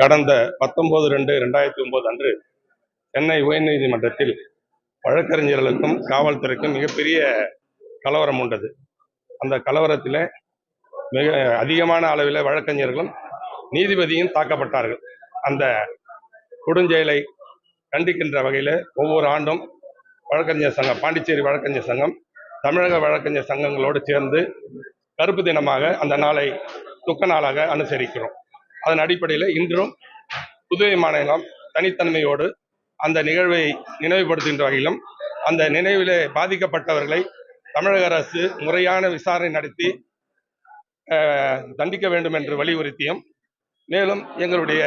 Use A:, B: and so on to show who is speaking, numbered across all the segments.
A: கடந்த பத்தொன்பது ரெண்டு ரெண்டாயிரத்தி ஒன்பது அன்று சென்னை உயர்நீதிமன்றத்தில் வழக்கறிஞர்களுக்கும் காவல்துறைக்கும் மிகப்பெரிய கலவரம் உண்டது. அந்த கலவரத்தில் மிக அதிகமான அளவில் வழக்கறிஞர்களும் நீதிபதியும் தாக்கப்பட்டார்கள். அந்த கொடுஞ்செயலை கண்டிக்கின்ற வகையில் ஒவ்வொரு ஆண்டும் வழக்கறிஞர் சங்கம் பாண்டிச்சேரி வழக்கறிஞர் சங்கம் தமிழக வழக்கறிஞர் சங்கங்களோடு சேர்ந்து கருப்பு தினமாக அந்த நாளை துக்க நாளாக அனுசரிக்கிறோம். அதன் அடிப்படையில் இன்றும் புதுவை மாநிலம் தனித்தன்மையோடு அந்த நிகழ்வை நினைவுபடுத்துகின்ற வகையிலும் அந்த நினைவிலே பாதிக்கப்பட்டவர்களை தமிழக அரசு முறையான விசாரணை நடத்தி தண்டிக்க வேண்டும் என்று வலியுறுத்தியும் மேலும் எங்களுடைய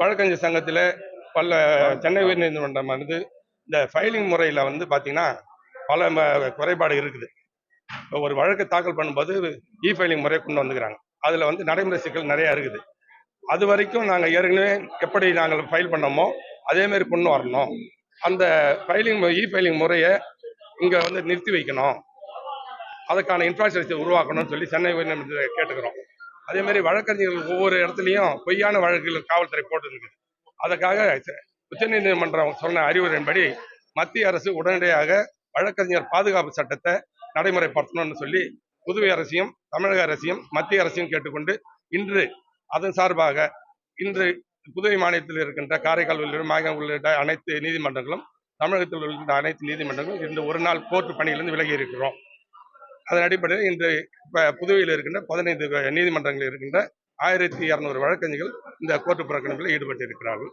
A: வழக்கறிஞர் சங்கத்தில் பல சென்னை உயர்நீதிமன்றம் வந்து இந்த ஃபைலிங் முறையில் வந்து பார்த்தீங்கன்னா பல ம- குறைபாடு இருக்குது. ஒரு வழக்கு தாக்கல் பண்ணும்போது இ ஃபைலிங் முறையை கொண்டு வந்துக்கிறாங்க. அதில் வந்து நடைமுறை சிக்கல் நிறையா இருக்குது. அது வரைக்கும் நாங்கள் ஏற்கனவே எப்படி நாங்கள் ஃபைல் பண்ணோமோ அதே மாதிரி கொண்டு வரணும். அந்த ஃபைலிங் இ ஃபைலிங் முறையை இங்கே வந்து நிறுத்தி வைக்கணும். அதுக்கான இன்ஃப்ராஸ்ட்ரக்சர் உருவாக்கணும்னு சொல்லி சென்னை உயர்நீதிமன்றத்தில் கேட்டுக்கிறோம். அதே மாதிரி வழக்கறிஞர்கள் ஒவ்வொரு இடத்துலையும் பொய்யான வழக்குகள் காவல்துறை போட்டுருக்குது அதுக்காக உச்சநீதிமன்றம் சொன்ன அறிவுரையின்படி மத்திய அரசு உடனடியாக வழக்கறிஞர் பாதுகாப்பு சட்டத்தை நடைமுறைப்படுத்தணும்னு சொல்லி புதுவை அரசையும் தமிழக அரசையும் மத்திய அரசையும் கேட்டுக்கொண்டு இன்று அதன் சார்பாக இன்று புதுவை மாநிலத்தில் இருக்கின்ற காரைக்கால் உள்ளிட்ட மாயம் உள்ளிட்ட அனைத்து நீதிமன்றங்களும் தமிழகத்தில் உள்ள அனைத்து நீதிமன்றங்களும் இந்த ஒரு நாள் கோர்ட்டு பணியிலிருந்து விலகி இருக்கிறோம். அதன் அடிப்படையில் இன்று இப்போ புதுவையில் இருக்கின்ற பதினைந்து நீதிமன்றங்களில் இருக்கின்ற ஆயிரத்தி இரநூறு வழக்கறிஞர்கள் இந்த கோர்ட்டு புறக்கணிப்பில் ஈடுபட்டு இருக்கிறார்கள்